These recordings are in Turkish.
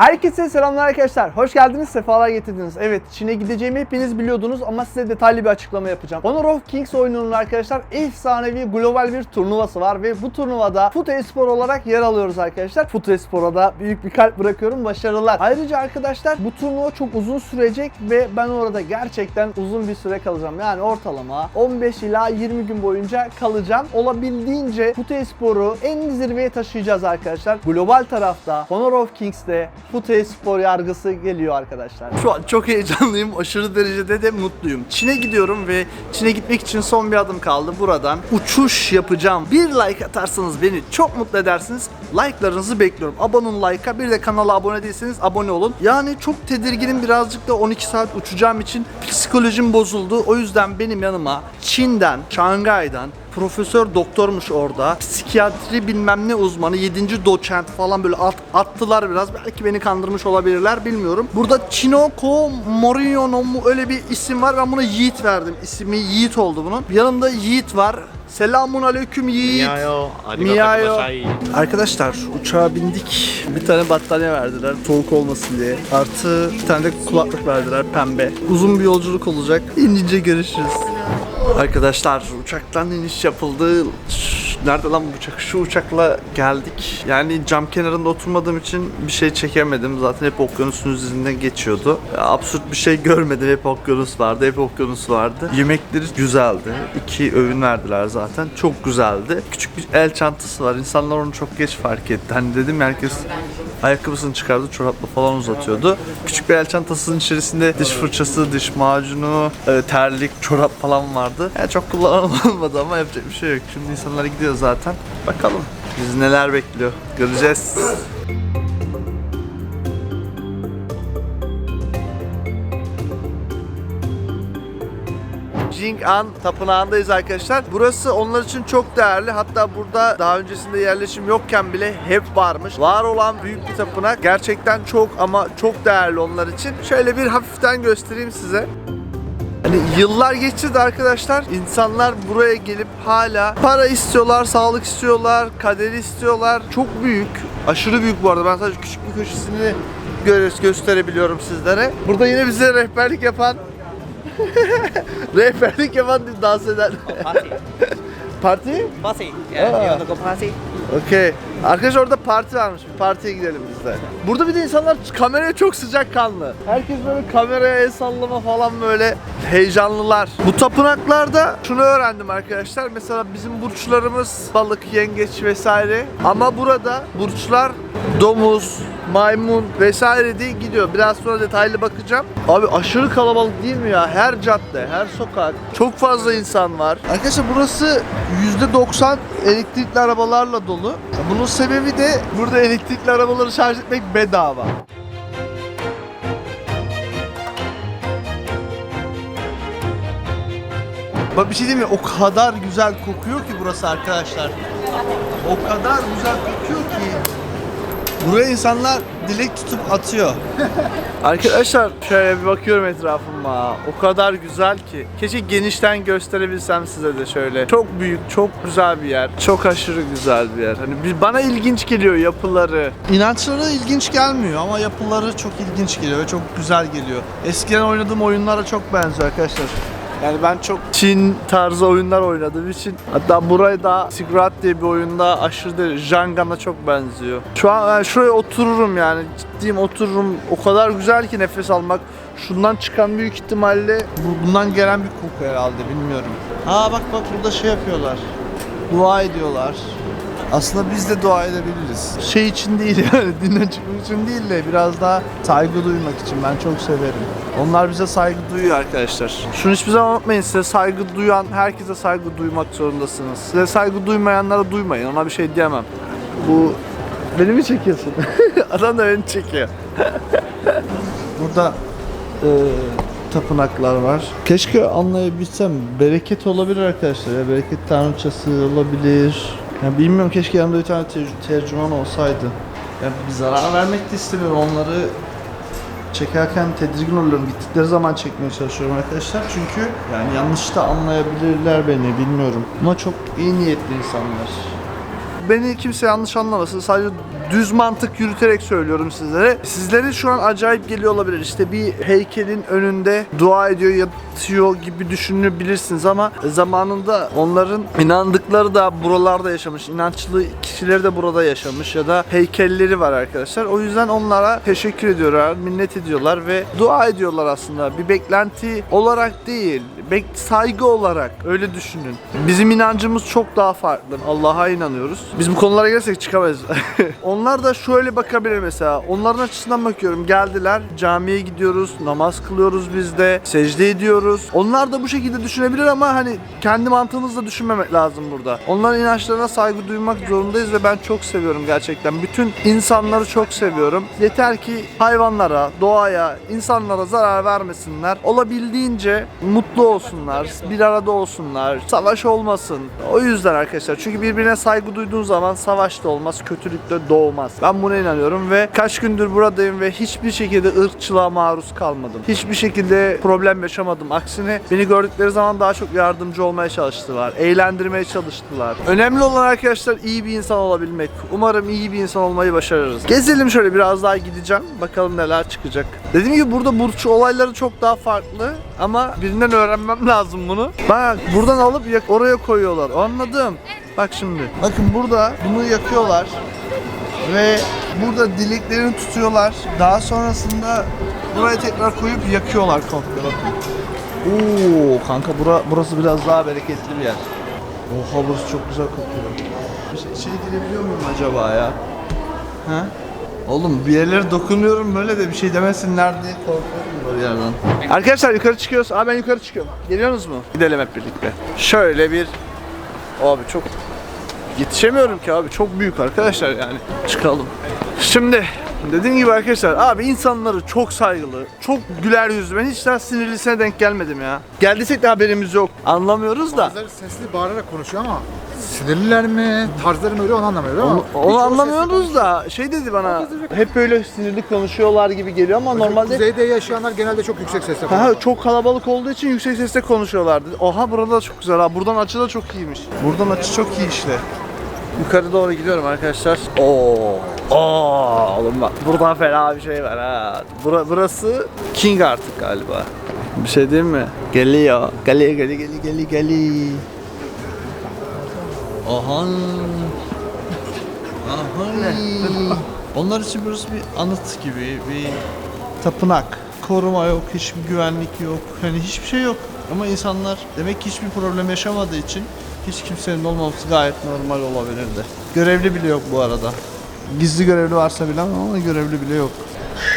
Herkese selamlar arkadaşlar. Hoş geldiniz, sefalar getirdiniz. Evet, Çin'e gideceğimi hepiniz biliyordunuz ama size detaylı bir açıklama yapacağım. Honor of Kings oyununun arkadaşlar efsanevi global bir turnuvası var ve bu turnuvada Foot Espor olarak yer alıyoruz arkadaşlar. Foot Espor'a da büyük bir kalp bırakıyorum. Başarılar. Ayrıca arkadaşlar bu turnuva çok uzun sürecek ve ben orada gerçekten uzun bir süre kalacağım. Yani ortalama 15 ila 20 gün boyunca kalacağım. Olabildiğince Foot Espor'u en zirveye taşıyacağız arkadaşlar. Global tarafta Honor of Kings'te Fute Spor yargısı geliyor arkadaşlar. Şu an çok heyecanlıyım. Aşırı derecede de mutluyum. Çin'e gidiyorum ve Çin'e gitmek için son bir adım kaldı. Buradan uçuş yapacağım. Bir like atarsanız beni çok mutlu edersiniz. Like'larınızı bekliyorum. Abone olun like'a. Bir de kanala abone değilseniz abone olun. Yani çok tedirginim birazcık da 12 saat uçacağım için psikolojim bozuldu. O yüzden benim yanıma Çin'den, Şangay'dan profesör doktormuş orada. Psikiyatri bilmem ne uzmanı, 7. doçent falan böyle at, attılar biraz. Belki beni kandırmış olabilirler bilmiyorum. Burada Chinoko Moriono mu öyle bir isim var. Ben buna Yiğit verdim. İsmi Yiğit oldu bunun. Yanımda Yiğit var. Selamun aleyküm Yiğit. Miyayo. Arkadaşlar uçağa bindik. Bir tane battaniye verdiler soğuk olmasın diye. Artı bir tane de kulaklık verdiler pembe. Uzun bir yolculuk olacak. İnince görüşürüz. Arkadaşlar uçaktan iniş yapıldı. Nerede lan bu uçak? Şu uçakla geldik. Yani cam kenarında oturmadığım için bir şey çekemedim. Zaten hep okyanusun üzerinden geçiyordu. Absürt bir şey görmedim. Hep okyanus vardı. Hep okyanus vardı. Yemekleri güzeldi. İki öğün verdiler zaten. Çok güzeldi. Küçük bir el çantası var. İnsanlar onu çok geç fark etti. Hani dedim herkes ayakkabısını çıkardı, çorapla falan uzatıyordu. Küçük bir el çantasının içerisinde diş fırçası, diş macunu, e, terlik, çorap falan vardı. Yani çok kullanan olmadı ama yapacak bir şey yok. Şimdi insanlar gidiyor zaten. Bakalım bizi neler bekliyor. Göreceğiz. Jing'an Tapınağı'ndayız arkadaşlar. Burası onlar için çok değerli. Hatta burada daha öncesinde yerleşim yokken bile hep varmış. Var olan büyük bir tapınak. Gerçekten çok ama çok değerli onlar için. Şöyle bir hafiften göstereyim size. Hani yıllar geçti de arkadaşlar insanlar buraya gelip hala para istiyorlar, sağlık istiyorlar, kaderi istiyorlar. Çok büyük, aşırı büyük bu arada. Ben sadece küçük bir köşesini gö- gösterebiliyorum sizlere. Burada yine bize rehberlik yapan Rehberlik yapan dans eden. Party. Parti? Party. Yeah, Ah. you want to go party? Okey. Arkadaşlar orada parti varmış. Bir partiye gidelim biz de. Burada bir de insanlar kameraya çok sıcak kanlı. Herkes böyle kameraya el sallama falan böyle heyecanlılar. Bu tapınaklarda şunu öğrendim arkadaşlar. Mesela bizim burçlarımız balık, yengeç vesaire. Ama burada burçlar domuz, maymun vesaire diye gidiyor. Biraz sonra detaylı bakacağım. Abi aşırı kalabalık değil mi ya? Her cadde, her sokak. Çok fazla insan var. Arkadaşlar burası %90 elektrikli arabalarla dolu. Bunun sebebi de burada elektrikli arabaları şarj etmek bedava. Bak bir şey diyeyim mi? O kadar güzel kokuyor ki burası arkadaşlar. O kadar güzel kokuyor ki. Buraya insanlar dilek tutup atıyor. Arkadaşlar şöyle bir bakıyorum etrafıma. O kadar güzel ki. Keşke genişten gösterebilsem size de şöyle. Çok büyük, çok güzel bir yer. Çok aşırı güzel bir yer. Hani bana ilginç geliyor yapıları. İnançları ilginç gelmiyor ama yapıları çok ilginç geliyor ve çok güzel geliyor. Eskiden oynadığım oyunlara çok benziyor arkadaşlar. Yani ben çok Çin tarzı oyunlar oynadığım için hatta burayı da Sigrat diye bir oyunda aşırı derece Jangan'a çok benziyor. Şu an yani şuraya otururum yani ciddiyim otururum. O kadar güzel ki nefes almak. Şundan çıkan büyük ihtimalle bu- bundan gelen bir koku herhalde bilmiyorum. Aa bak bak burada şey yapıyorlar. Dua ediyorlar. Aslında biz de dua edebiliriz. Şey için değil yani dinden çıkmak için değil de biraz daha saygı duymak için ben çok severim. Onlar bize saygı duyuyor arkadaşlar. Şunu hiçbir zaman unutmayın size saygı duyan herkese saygı duymak zorundasınız. Size saygı duymayanlara duymayın ona bir şey diyemem. Bu beni mi çekiyorsun? Adam da beni çekiyor. Burada e, tapınaklar var. Keşke anlayabilsem. Bereket olabilir arkadaşlar. Ya. Bereket tanrıçası olabilir. Ya bilmiyorum keşke yanımda bir tane ter- tercüman olsaydı. Ya bir zarar vermek de istemiyorum. Onları çekerken tedirgin oluyorum. Gittikleri zaman çekmeye çalışıyorum arkadaşlar. Çünkü yani yanlış da anlayabilirler beni bilmiyorum. Ama çok iyi niyetli insanlar. Beni kimse yanlış anlamasın. Sadece düz mantık yürüterek söylüyorum sizlere. Sizlere şu an acayip geliyor olabilir. İşte bir heykelin önünde dua ediyor, yatıyor gibi düşünebilirsiniz ama zamanında onların inandıkları da buralarda yaşamış. inançlı kişileri de burada yaşamış ya da heykelleri var arkadaşlar. O yüzden onlara teşekkür ediyorlar, minnet ediyorlar ve dua ediyorlar aslında. Bir beklenti olarak değil, bek saygı olarak öyle düşünün. Bizim inancımız çok daha farklı. Allah'a inanıyoruz. Biz bu konulara girersek çıkamayız. Onlar da şöyle bakabilir mesela. Onların açısından bakıyorum. Geldiler, camiye gidiyoruz, namaz kılıyoruz biz de, secde ediyoruz. Onlar da bu şekilde düşünebilir ama hani kendi mantığımızla düşünmemek lazım burada. Onların inançlarına saygı duymak zorundayız ve ben çok seviyorum gerçekten. Bütün insanları çok seviyorum. Yeter ki hayvanlara, doğaya, insanlara zarar vermesinler. Olabildiğince mutlu olsunlar, bir arada olsunlar, savaş olmasın. O yüzden arkadaşlar çünkü birbirine saygı duyduğun zaman savaş da olmaz, kötülük de doğmaz. Ben buna inanıyorum ve kaç gündür buradayım ve hiçbir şekilde ırkçılığa maruz kalmadım. Hiçbir şekilde problem yaşamadım. Aksine beni gördükleri zaman daha çok yardımcı olmaya çalıştılar. Eğlendirmeye çalıştılar. Önemli olan arkadaşlar iyi bir insan olabilmek. Umarım iyi bir insan olmayı başarırız. Gezelim şöyle biraz daha gideceğim. Bakalım neler çıkacak. Dediğim gibi burada burç olayları çok daha farklı ama birinden öğrenmem lazım bunu. Bak buradan alıp oraya koyuyorlar. Anladım. Bak şimdi. Bakın burada bunu yakıyorlar ve burada dileklerini tutuyorlar. Daha sonrasında buraya tekrar koyup yakıyorlar komple bakın. Oo kanka bura, burası biraz daha bereketli bir yer. Oha burası çok güzel kokuyor. Şey, şey girebiliyor muyum acaba ya? Ha? Oğlum bir yerlere dokunuyorum böyle de bir şey demesinler diye korkuyorum bir yerden. Arkadaşlar yukarı çıkıyoruz. Aa ben yukarı çıkıyorum. Geliyorsunuz mu? Gidelim hep birlikte. Şöyle bir... Abi çok Yetişemiyorum ki abi çok büyük arkadaşlar yani. Çıkalım. Şimdi dediğim gibi arkadaşlar abi insanları çok saygılı, çok güler yüzlü. Ben hiç daha sinirlisine denk gelmedim ya. Geldiysek de haberimiz yok. Anlamıyoruz da. Bazıları sesli bağırarak konuşuyor ama sinirliler mi, tarzları mı öyle onu anlamıyoruz ama Onu, onu anlamıyoruz da şey dedi bana hep böyle sinirli konuşuyorlar gibi geliyor ama normalde Kuzeyde yaşayanlar genelde çok yüksek sesle konuşuyor. çok kalabalık olduğu için yüksek sesle konuşuyorlardı. Oha burada da çok güzel ha. Buradan açı da çok iyiymiş. Buradan açı çok iyi işte. Yukarı doğru gidiyorum arkadaşlar. Oo. Oo oğlum bak buradan fena bir şey var ha. Bura, burası King artık galiba. Bir şey diyeyim mi? Geliyor. Geliyor geliyor geliyor geliyor geliyor. Aha. Aha. Onlar için burası bir anıt gibi, bir tapınak. Koruma yok, hiçbir güvenlik yok, hani hiçbir şey yok. Ama insanlar demek ki hiçbir problem yaşamadığı için hiç kimsenin olmaması gayet normal olabilirdi. Görevli bile yok bu arada. Gizli görevli varsa bilemem ama görevli bile yok.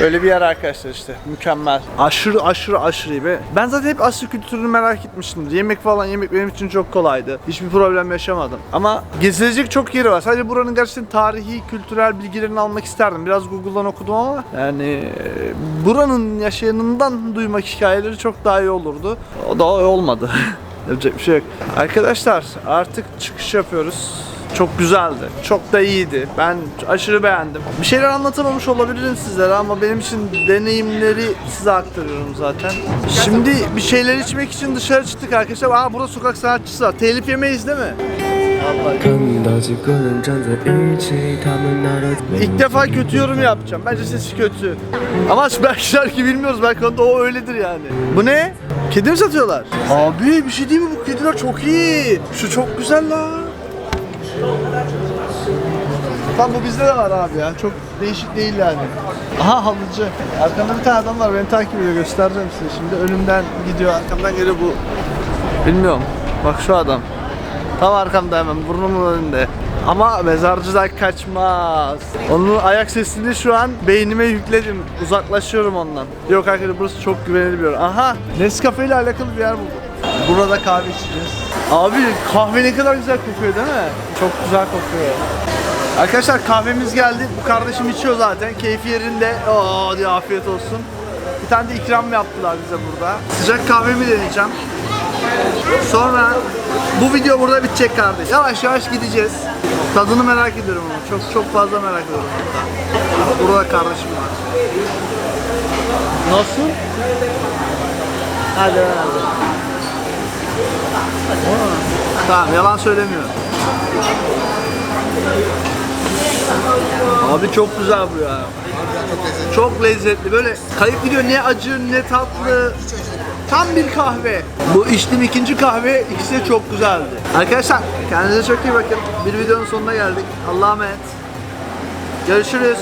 Böyle bir yer arkadaşlar işte. Mükemmel. Aşırı aşırı aşırı iyi. Ve Ben zaten hep Asya kültürünü merak etmiştim. Yemek falan yemek benim için çok kolaydı. Hiçbir problem yaşamadım. Ama gezilecek çok yeri var. Sadece buranın gerçekten tarihi, kültürel bilgilerini almak isterdim. Biraz Google'dan okudum ama yani e, buranın yaşayanından duymak hikayeleri çok daha iyi olurdu. O da olmadı. Yapacak bir şey yok. Arkadaşlar artık çıkış yapıyoruz. Çok güzeldi. Çok da iyiydi. Ben aşırı beğendim. Bir şeyler anlatamamış olabilirim sizlere ama benim için deneyimleri size aktarıyorum zaten. Şimdi bir şeyler içmek için dışarı çıktık arkadaşlar. Aa burada sokak sanatçısı var. Telif yemeyiz değil mi? İlk defa kötü yorum yapacağım. Bence sesi kötü. Ama belki şarkı bilmiyoruz. Belki onda o öyledir yani. Bu ne? Kedi mi satıyorlar? Abi bir şey değil mi? Bu kediler çok iyi. Şu çok güzel lan. Tam bu bizde de var abi ya. Çok değişik değil yani. Aha halıcı. Arkamda bir tane adam var. Beni takip ediyor. Göstereceğim size şimdi. Önümden gidiyor. Arkamdan geliyor bu. Bilmiyorum. Bak şu adam. Tam arkamda hemen burnumun önünde. Ama mezarcıdan kaçmaz. Onun ayak sesini şu an beynime yükledim. Uzaklaşıyorum ondan. Yok arkadaşlar burası çok güvenilir bir yer. Aha Nescafe ile alakalı bir yer buldum. Burada kahve içeceğiz. Abi kahve ne kadar güzel kokuyor değil mi? Çok güzel kokuyor. Arkadaşlar kahvemiz geldi. Bu kardeşim içiyor zaten. Keyfi yerinde. Oo diye afiyet olsun. Bir tane de ikram yaptılar bize burada. Sıcak kahvemi deneyeceğim. Sonra bu video burada bitecek kardeş. Yavaş yavaş gideceğiz. Tadını merak ediyorum ama çok çok fazla merak ediyorum hatta. Burada kardeşim var. Nasıl? Hadi hadi. Tamam yalan söylemiyorum. Abi çok güzel bu ya. Çok lezzetli. Böyle kayıp gidiyor ne acı ne tatlı. Tam bir kahve. Bu içtiğim ikinci kahve ikisi de çok güzeldi. Arkadaşlar kendinize çok iyi bakın. Bir videonun sonuna geldik. Allah'a emanet. Görüşürüz.